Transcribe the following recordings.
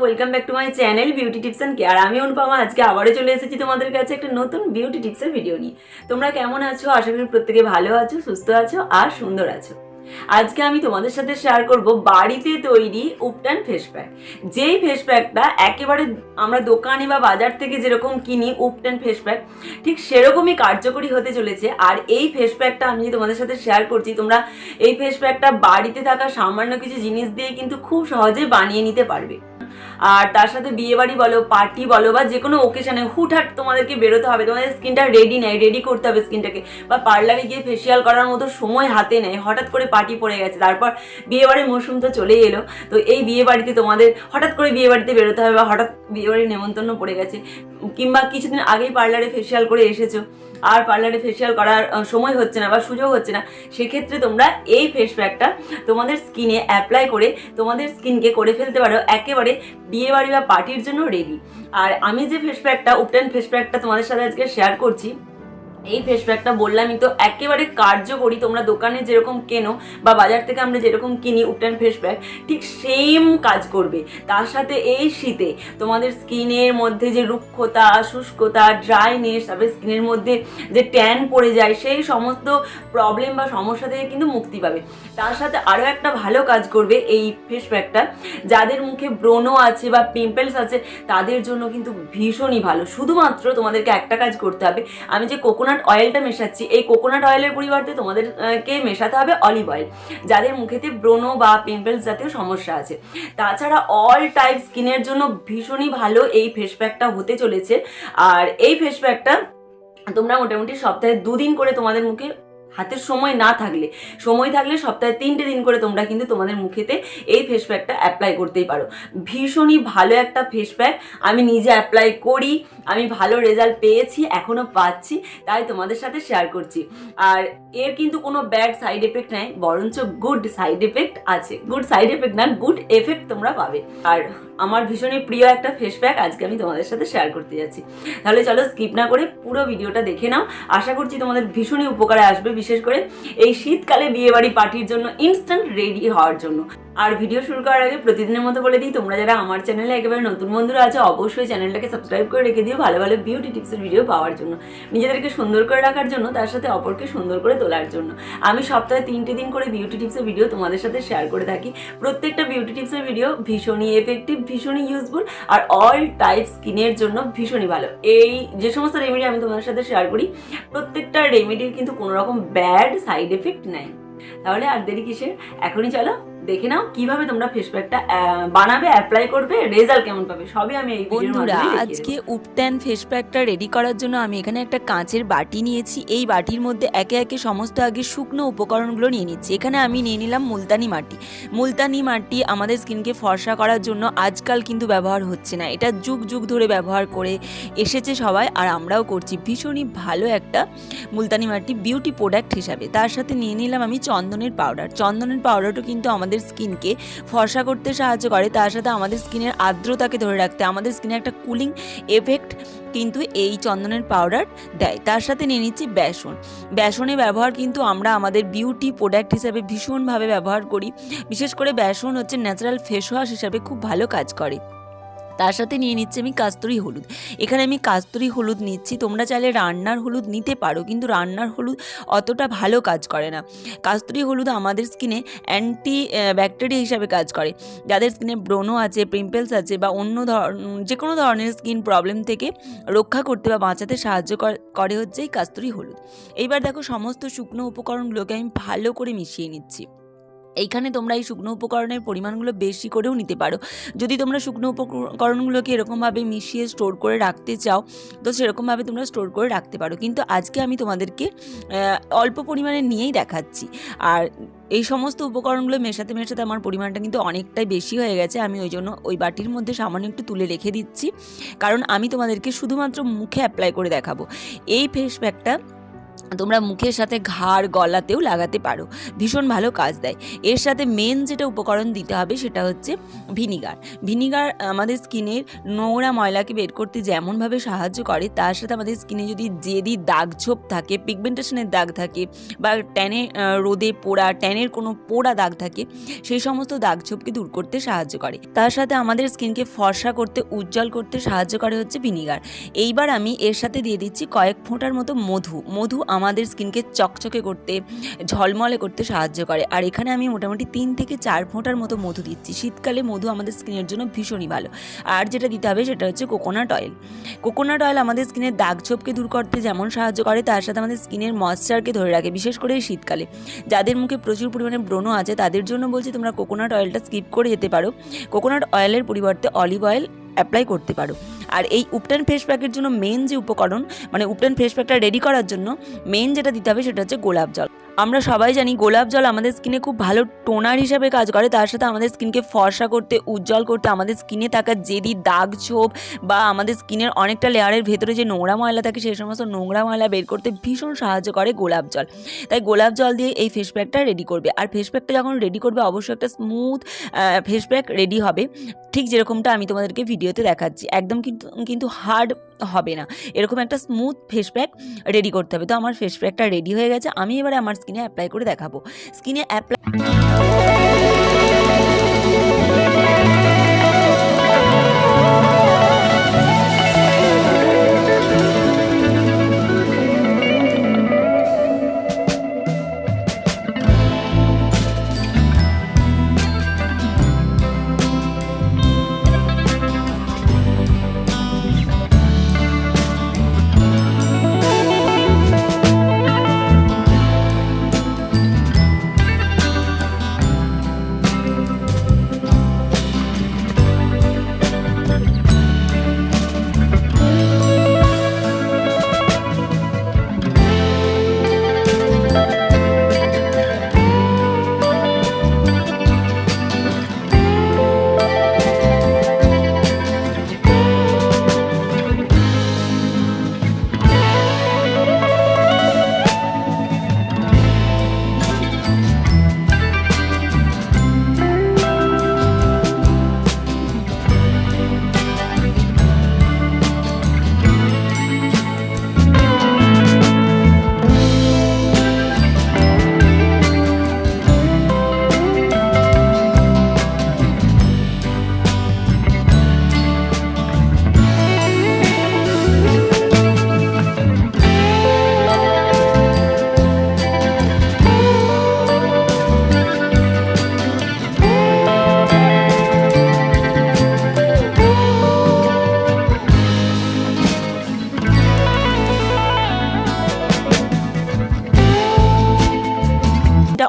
Welcome back to my channel beauty tips and care আমি অনুপমা, আজকে আবারও চলে এসেছি তোমাদের কাছে একটা নতুন বিউটি টিপসের ভিডিও নিয়ে। তোমরা কেমন আছো? আশা করি প্রত্যেকে ভালো আছো, সুস্থ আছো আর সুন্দর আছো। আজকে আমি তোমাদের সাথে শেয়ার করব বাড়িতে তৈরি উপটান ফেস প্যাক যেই ফেস প্যাকটা একেবারে আমরা দোকানে বা বাজার থেকে যেরকম কিনি উপটান ফেস প্যাক ঠিক সেরকমই কার্যকরী হতে চলেছে। আর এই ফেস প্যাকটা আমি তোমাদের সাথে শেয়ার করছি। তোমরা এই ফেস প্যাকটা বাড়িতে থাকা সামান্য কিছু জিনিস দিয়ে কিন্তু খুব সহজে বানিয়ে নিতে পারবে। আর তার সাথে বিয়ে বাড়ি বলো পার্টি বলো, বা যে কোনো ওকেশনে হুটহাট তোমাদেরকে বেরোতে হবে, তোমাদের স্কিনটা রেডি নেয় রেডি করতে হবে স্কিনটাকে বা পার্লারে গিয়ে ফেসিয়াল করার মতো সময় হাতে নেয় হঠাৎ করে পার্টি পড়ে গেছে, তারপর বিয়ে বাড়ির মৌসুম তো চলেই এলো, তো এই বিয়ে বাড়িতে তোমাদের হঠাৎ করে বিয়ে বাড়িতে বেরোতে হবে, বা হঠাৎ বিয়ে বাড়ির নেমন্তন্ন পড়ে গেছে, কিংবা কিছুদিন আগেই পার্লারে ফেসিয়াল করে এসেছ আর পার্লারে ফেসিয়াল করার সময় হচ্ছে না বা সুযোগ হচ্ছে না, সেক্ষেত্রে তোমরা এই ফেস প্যাকটা তোমাদের স্কিনে অ্যাপ্লাই করে তোমাদের স্কিনকে করে ফেলতে পারো, একেবারে বিয়ে বাড়ি বা পার্টির জন্য রেডি আর আমি যে ফেস প্যাকটা উপটেন ফেস প্যাকটা তোমাদের সাথে আজকে শেয়ার করছি এই ফেস প্যাকটা বললামই তো, একেবারে কার্যকরী। তোমরা দোকানে যেরকম কেনো বা বাজার থেকে আমরা যেরকম কিনি উপটেন ফেস প্যাক ঠিক সেম কাজ করবে। তার সাথে এই শীতে তোমাদের স্কিনের মধ্যে যে রুক্ষতা, শুষ্কতা ড্রাইনেস তারপরে স্কিনের মধ্যে যে ট্যান পড়ে যায়, সেই সমস্ত প্রবলেম বা সমস্যা থেকে কিন্তু মুক্তি পাবে। তার সাথে আরও একটা ভালো কাজ করবে এই ফেস প্যাকটা যাদের মুখে ব্রণ আছে বা পিম্পলস আছে, তাদের জন্য কিন্তু ভীষণই ভালো। শুধুমাত্র তোমাদেরকে একটা কাজ করতে হবে। আমি যে কোকোনাট অয়েলটা মেশাচ্ছি। এই কোকোনাট অয়েলের পরিবর্তে তোমাদেরকে মেশাতে হবে অলিভ অয়েল যাদের মুখেতে ব্রণ বা পিম্পলস জাতীয় সমস্যা আছে। তাছাড়া অল টাইপ স্কিনের জন্য ভীষণই ভালো এই ফেস প্যাকটা হতে চলেছে। আর এই ফেস প্যাকটা তোমরা মোটামুটি সপ্তাহে দুদিন করে তোমাদের মুখে হাতের সময় না থাকলে। সময় থাকলে সপ্তাহে তিনটে দিন করে তোমরা কিন্তু তোমাদের মুখেতে এই ফেস প্যাকটা অ্যাপ্লাই করতেই পারো। ভীষণই ভালো একটা ফেস প্যাক আমি নিজে অ্যাপ্লাই করি, আমি ভালো রেজাল্ট পেয়েছি এখনও পাচ্ছি, তাই তোমাদের সাথে শেয়ার করছি। আর এর কিন্তু কোনো ব্যাড সাইড এফেক্ট নাই, বরঞ্চ গুড সাইড এফেক্ট আছে। গুড সাইড এফেক্ট না গুড এফেক্ট তোমরা পাবে। আর আমার ভীষণই প্রিয় একটা ফেস প্যাক আজকে আমি তোমাদের সাথে শেয়ার করতে যাচ্ছি। তাহলে চলো স্কিপ না করে পুরো ভিডিওটা দেখে নাও। আশা করছি তোমাদের ভীষণই উপকারে আসবে, বিশেষ করে এই শীতকালে বিয়েবাড়ি পার্টির জন্য ইনস্ট্যান্ট রেডি হওয়ার জন্য। আর ভিডিও শুরু করার আগে প্রতিদিনের মতো বলে দিই, তোমরা যারা আমার চ্যানেলে একেবারে নতুন বন্ধুরা আছে, অবশ্যই চ্যানেলটাকে সাবস্ক্রাইব করে রেখে দিও ভালো ভালো বিউটি টিপসের ভিডিও পাওয়ার জন্য। নিজেদেরকে সুন্দর করে রাখার জন্য, তার সাথে অপরকে সুন্দর করে তোলার জন্য। আমি সপ্তাহে তিনটে দিন করে বিউটি টিপসের ভিডিও তোমাদের সাথে শেয়ার করে থাকি। প্রত্যেকটা বিউটি টিপসের ভিডিও ভীষণই এফেক্টিভ ভীষণই ইউজফুল আর অল টাইপ স্কিনের জন্য ভীষণই ভালো। এই যে সমস্ত রেমেডি আমি তোমাদের সাথে শেয়ার করি, প্রত্যেকটা রেমেডির কিন্তু কোনো রকম ব্যাড সাইড এফেক্ট নাই। তাহলে আর দেরি কিসের? এখনই চলো দেখে নাও কীভাবে তোমরা ফেস প্যাকটা বানাবে অ্যাপ্লাই করবে রেজাল্ট কেমন পাবে সবই আমি এই বন্ধুরা আজকে দেবো। উপট্যান ফেস প্যাকটা রেডি করার জন্য আমি এখানে একটা কাঁচের বাটি নিয়েছি। এই বাটির মধ্যে একে একে সমস্ত আগে শুকনো উপকরণগুলো নিয়ে নিচ্ছি। এখানে আমি নিয়ে নিলাম মুলতানি মাটি। মুলতানি মাটি আমাদের স্কিনকে ফর্সা করার জন্য আজকাল কিন্তু ব্যবহার হচ্ছে না। এটা যুগ যুগ ধরে ব্যবহার করে এসেছে সবাই আর আমরাও করছি। ভীষণই ভালো একটা মুলতানি মাটি বিউটি প্রোডাক্ট হিসাবে। তার সাথে নিয়ে নিলাম আমি চন্দনের পাউডার চন্দনের পাউডারও কিন্তু আমাদের স্কিনকে ফর্সা করতে সাহায্য করে, তার সাথে আমাদের স্কিনের আর্দ্রতাকে ধরে রাখতে, আমাদের স্কিনে একটা কুলিং এফেক্ট কিন্তু এই চন্দনের পাউডার দেয়। তার সাথে নিয়ে নিচ্ছি বেসন। বেসনে ব্যবহার কিন্তু আমরা আমাদের বিউটি প্রোডাক্ট হিসাবে ভীষণভাবে ব্যবহার করি। বিশেষ করে বেসন হচ্ছে ন্যাচারাল ফেস ওয়াশ হিসাবে খুব ভালো কাজ করে। তার সাথে নিয়ে নিচ্ছি আমি কাস্তুরি হলুদ। এখানে আমি কাস্তুরি হলুদ নিচ্ছি, তোমরা চাইলে রান্নার হলুদ নিতে পারো, কিন্তু রান্নার হলুদ অতটা ভালো কাজ করে না। কাস্তুরি হলুদ আমাদের স্কিনে অ্যান্টি ব্যাকটেরিয়া হিসাবে কাজ করে। যাদের স্কিনে ব্রণ আছে পিম্পলস আছে বা অন্য ধর যে কোনো ধরনের স্কিন প্রবলেম থেকে রক্ষা করতে বা বাঁচাতে সাহায্য করে হচ্ছে এই কাস্তুরি হলুদ। এইবার দেখো সমস্ত শুকনো উপকরণগুলোকে আমি ভালো করে মিশিয়ে নিচ্ছি। এইখানে তোমরা এই শুকনো উপকরণের পরিমাণগুলো বেশি করেও নিতে পারো। যদি তোমরা শুকনো উপকরণগুলোকে এরকমভাবে মিশিয়ে স্টোর করে রাখতে চাও, তো সেরকমভাবে তোমরা স্টোর করে রাখতে পারো। কিন্তু আজকে আমি তোমাদেরকে অল্প পরিমাণে নিয়েই দেখাচ্ছি। আর এই সমস্ত উপকরণগুলো মেশাতে মেশাতে আমার পরিমাণটা কিন্তু অনেকটাই বেশি হয়ে গেছে। আমি ওই জন্য ওই বাটির মধ্যে সামান্য একটু তুলে রেখে দিচ্ছি। কারণ আমি তোমাদেরকে শুধুমাত্র মুখে অ্যাপ্লাই করে দেখাবো। এই ফেস প্যাকটা তোমরা মুখের সাথে ঘাড় গলাতেও লাগাতে পারো। ভীষণ ভালো কাজ দেয়। এর সাথে মেন যেটা উপকরণ দিতে হবে সেটা হচ্ছে ভিনিগার। ভিনিগার আমাদের স্কিনের নোংরা ময়লাকে বের করতে যেমনভাবে সাহায্য করে, তার সাথে আমাদের স্কিনে যদি জেদি দাগ ছোপ থাকে পিগমেন্টেশনের দাগ থাকে বা ট্যানে রোদে পোড়া, ট্যানের কোনো পোড়া দাগ থাকে, সেই সমস্ত দাগ ছোপকে দূর করতে সাহায্য করে। তার সাথে আমাদের স্কিনকে ফর্সা করতে, উজ্জ্বল করতে সাহায্য করে হচ্ছে ভিনিগার। এইবার আমি এর সাথে দিয়ে দিচ্ছি কয়েক ফোঁটার মতো মধু। মধু আমাদের স্কিনকে চকচকে করতে, ঝলমলে করতে সাহায্য করে। আর এখানে আমি মোটামুটি তিন থেকে চার ফোঁটার মতো মধু দিচ্ছি। শীতকালে মধু আমাদের স্কিনের জন্য ভীষণই ভালো। আর যেটা দিতে হবে সেটা হচ্ছে কোকোনাট অয়েল কোকোনাট অয়েল আমাদের স্কিনের দাগ ছোপকে দূর করতে যেমন সাহায্য করে, তার সাথে আমাদের স্কিনের ময়শ্চারকে ধরে রাখে, বিশেষ করে শীতকালে। যাদের মুখে প্রচুর পরিমাণে ব্রণ আছে, তাদের জন্য বলছি তোমরা কোকোনাট অয়েলটা স্কিপ করে যেতে পারো। কোকোনাট অয়েলের পরিবর্তে অলিভ অয়েল অ্যাপ্লাই করতে পারো। আর এই উপটান ফেস প্যাকের জন্য মেন যে উপকরণ মানে উপটান ফেস প্যাকটা রেডি করার জন্য মেন যেটা দিতে হবে সেটা হচ্ছে গোলাপ জল। আমরা সবাই জানি গোলাপ জল আমাদের স্কিনে খুব ভালো টোনার হিসাবে কাজ করে, তার সাথে আমাদের স্কিনকে ফর্সা করতে, উজ্জ্বল করতে, আমাদের স্কিনে থাকা জেদি দাগ ছোপ বা আমাদের স্কিনের অনেকটা লেয়ারের ভেতরে যে নোংরা ময়লা থাকে সেই সমস্ত নোংরা ময়লা বের করতে ভীষণ সাহায্য করে গোলাপ জল। তাই গোলাপ জল দিয়ে এই ফেস প্যাকটা রেডি করবে। আর ফেস প্যাকটা যখন রেডি করবে, অবশ্যই একটা স্মুথ ফেস প্যাক রেডি হবে। ঠিক যেরকমটা আমি তোমাদেরকে ভিডিওতে দেখাচ্ছি। একদম কিন্তু কিন্তু হার্ড হবে না। এরকম একটা স্মুথ ফেস প্যাক রেডি করতে হবে। তো আমার ফেস প্যাকটা রেডি হয়ে গেছে। আমি এবারে আমার স্কিনে অ্যাপ্লাই করে দেখাবো। স্কিনে অ্যাপ্লাই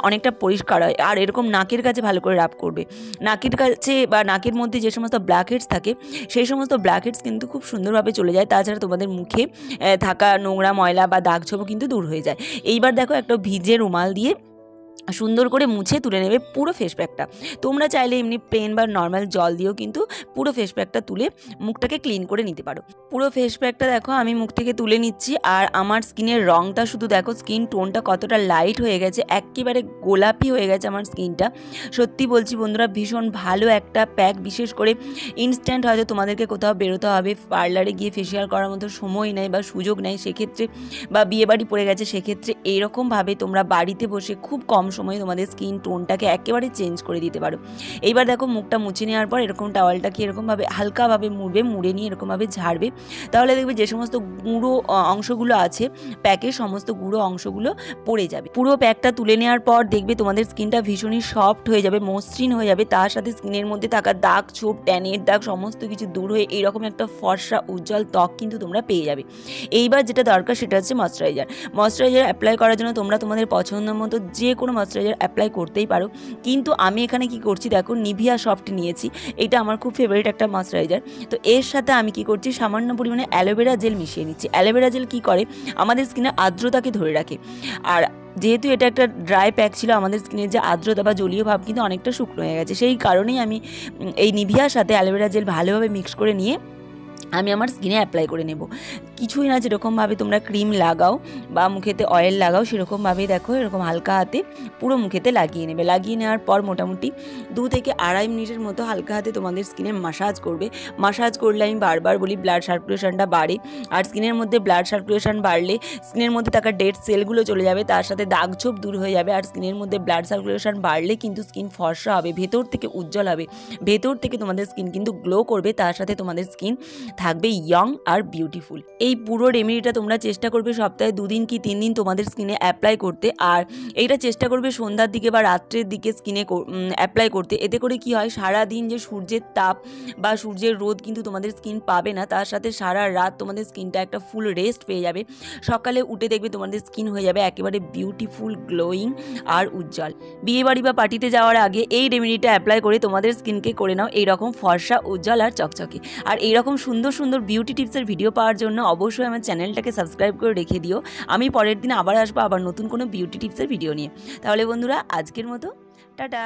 অনেকটা পরিষ্কার হয়। আর এরকম নাকের কাছে ভালো করে রাব করবে। নাকের কাছে বা নাকের মধ্যে যে সমস্ত ব্ল্যাক হেডস থাকে, সেই সমস্ত ব্ল্যাক হেডস কিন্তু খুব সুন্দরভাবে চলে যায়। তাছাড়া তোমাদের মুখে থাকা নোংরা ময়লা বা দাগ ছোপও কিন্তু দূর হয়ে যায়। এইবার দেখো একটা ভিজে রুমাল দিয়ে সুন্দর করে মুছে তুলে নেবে পুরো ফেস প্যাকটা তোমরা চাইলে এমনি প্লেন বা নর্মাল জল দিয়েও কিন্তু পুরো ফেস প্যাকটা তুলে মুখটাকে ক্লিন করে নিতে পারো। পুরো ফেস প্যাকটা দেখো, আমি মুখ থেকে তুলে নিচ্ছি আর আমার স্কিনের রঙটা শুধু দেখো স্কিন টোনটা কতটা লাইট হয়ে গেছে, একেবারে গোলাপি হয়ে গেছে আমার স্কিনটা সত্যি বলছি বন্ধুরা, ভীষণ ভালো একটা প্যাক বিশেষ করে ইনস্ট্যান্ট হয়তো তোমাদেরকে কোথাও বেরোতে হবে পার্লারে গিয়ে ফেসিয়াল করার মতো সময় নেই বা সুযোগ নেই, সেক্ষেত্রে বা বিয়েবাড়ি পড়ে গেছে, সেক্ষেত্রে এইরকমভাবে তোমরা বাড়িতে বসে খুব কম সময়ে তোমাদের স্কিন টোনটাকে একেবারে চেঞ্জ করে দিতে পারো। এইবার দেখো মুখটা মুছে নেওয়ার পর এরকম টাওয়ালটাকে এরকমভাবে হালকাভাবে মুড়বে, মুড়ে নিয়ে এরকমভাবে ঝাড়বে। তাহলে দেখবে যে সমস্ত গুঁড়ো অংশগুলো আছে, প্যাকের সমস্ত গুঁড়ো অংশগুলো পড়ে যাবে। পুরো প্যাকটা তুলে নেওয়ার পর দেখবে তোমাদের স্কিনটা ভীষণই সফট হয়ে যাবে, মসৃণ হয়ে যাবে। তার সাথে স্কিনের মধ্যে থাকা দাগ, ছোপ, ট্যানের দাগ, সমস্ত কিছু দূর হয়ে এইরকম একটা ফর্সা, উজ্জ্বল ত্বক কিন্তু তোমরা পেয়ে যাবে। এইবার যেটা দরকার সেটা হচ্ছে ময়শ্চারাইজার ময়শ্চারাইজার অ্যাপ্লাই করার জন্য তোমরা তোমাদের পছন্দ মতো যে কোনো ময়শ্চারাইজার অ্যাপ্লাই করতেই পারো। কিন্তু আমি এখানে কি করছি দেখো নিভিয়া সফট নিয়েছি। এটা আমার খুব ফেভারিট একটা ময়শ্চারাইজার তো এর সাথে আমি কি করছি, সামান্য পরিমাণে অ্যালোভেরা জেল মিশিয়ে নিচ্ছি। অ্যালোভেরা জেল কি করে? আমাদের স্কিনে আর্দ্রতাকে ধরে রাখে। আর যেহেতু এটা একটা ড্রাই প্যাক ছিল, আমাদের স্কিনের যে আর্দ্রতা বা জলীয় ভাব কিন্তু অনেকটা শুকনো হয়ে গেছে। সেই কারণেই আমি এই নিভিয়ার সাথে অ্যালোভেরা জেল ভালোভাবে মিক্স করে নিয়ে আমি আমার স্কিনে অ্যাপ্লাই করে নেব। কিছুই না যেরকমভাবে তোমরা ক্রিম লাগাও বা মুখেতে অয়েল লাগাও, সেরকমভাবেই দেখো এরকম হালকা হাতে পুরো মুখেতে লাগিয়ে নেবে। লাগিয়ে নেওয়ার পর মোটামুটি দু থেকে আড়াই মিনিটের মতো হালকা হাতে তোমাদের স্কিনে মাসাজ করবে। মাসাজ করলে আমি বারবার বলি ব্লাড সার্কুলেশনটা বাড়ে। আর স্কিনের মধ্যে ব্লাড সার্কুলেশন বাড়লে স্কিনের মধ্যে থাকা ডেড সেলগুলো চলে যাবে, তার সাথে দাগ ছোপ দূর হয়ে যাবে। আর স্কিনের মধ্যে ব্লাড সার্কুলেশন বাড়লে কিন্তু স্কিন ফর্সা হবে, ভেতর থেকে উজ্জ্বল হবে। ভেতর থেকে তোমাদের স্কিন কিন্তু গ্লো করবে, তার সাথে তোমাদের স্কিন থাকবে ইয়ং আর বিউটিফুল এই পুরো রেমেডিটা তোমরা চেষ্টা করবে সপ্তাহে দুদিন কি তিন দিন তোমাদের স্কিনে অ্যাপ্লাই করতে। আর এইটা চেষ্টা করবে সন্ধ্যার দিকে বা রাত্রের দিকে স্কিনে অ্যাপ্লাই করতে। এতে করে কি হয় সারা দিন যে সূর্যের তাপ বা সূর্যের রোদ কিন্তু তোমাদের স্কিন পাবে না। তার সাথে সারা রাত তোমাদের স্কিনটা একটা ফুল রেস্ট পেয়ে যাবে। সকালে উঠে দেখবে তোমাদের স্কিন হয়ে যাবে একেবারে বিউটিফুল গ্লোয়িং আর উজ্জ্বল। বিয়ে বাড়ি বা পার্টিতে যাওয়ার আগে এই রেমেডিটা অ্যাপ্লাই করে তোমাদের স্কিনকে করে নাও। এইরকম ফর্সা, উজ্জ্বল আর চকচকে। আর এইরকম সুন্দর সুন্দর বিউটি টিপসের ভিডিও পাওয়ার জন্য অবশ্যই আমার চ্যানেলটাকে সাবস্ক্রাইব করে রেখে দিও। আমি পরের দিন আবার আসব আবার নতুন কোনো বিউটি টিপসের ভিডিও নিয়ে। তাহলে বন্ধুরা, আজকের মতো। টাটা।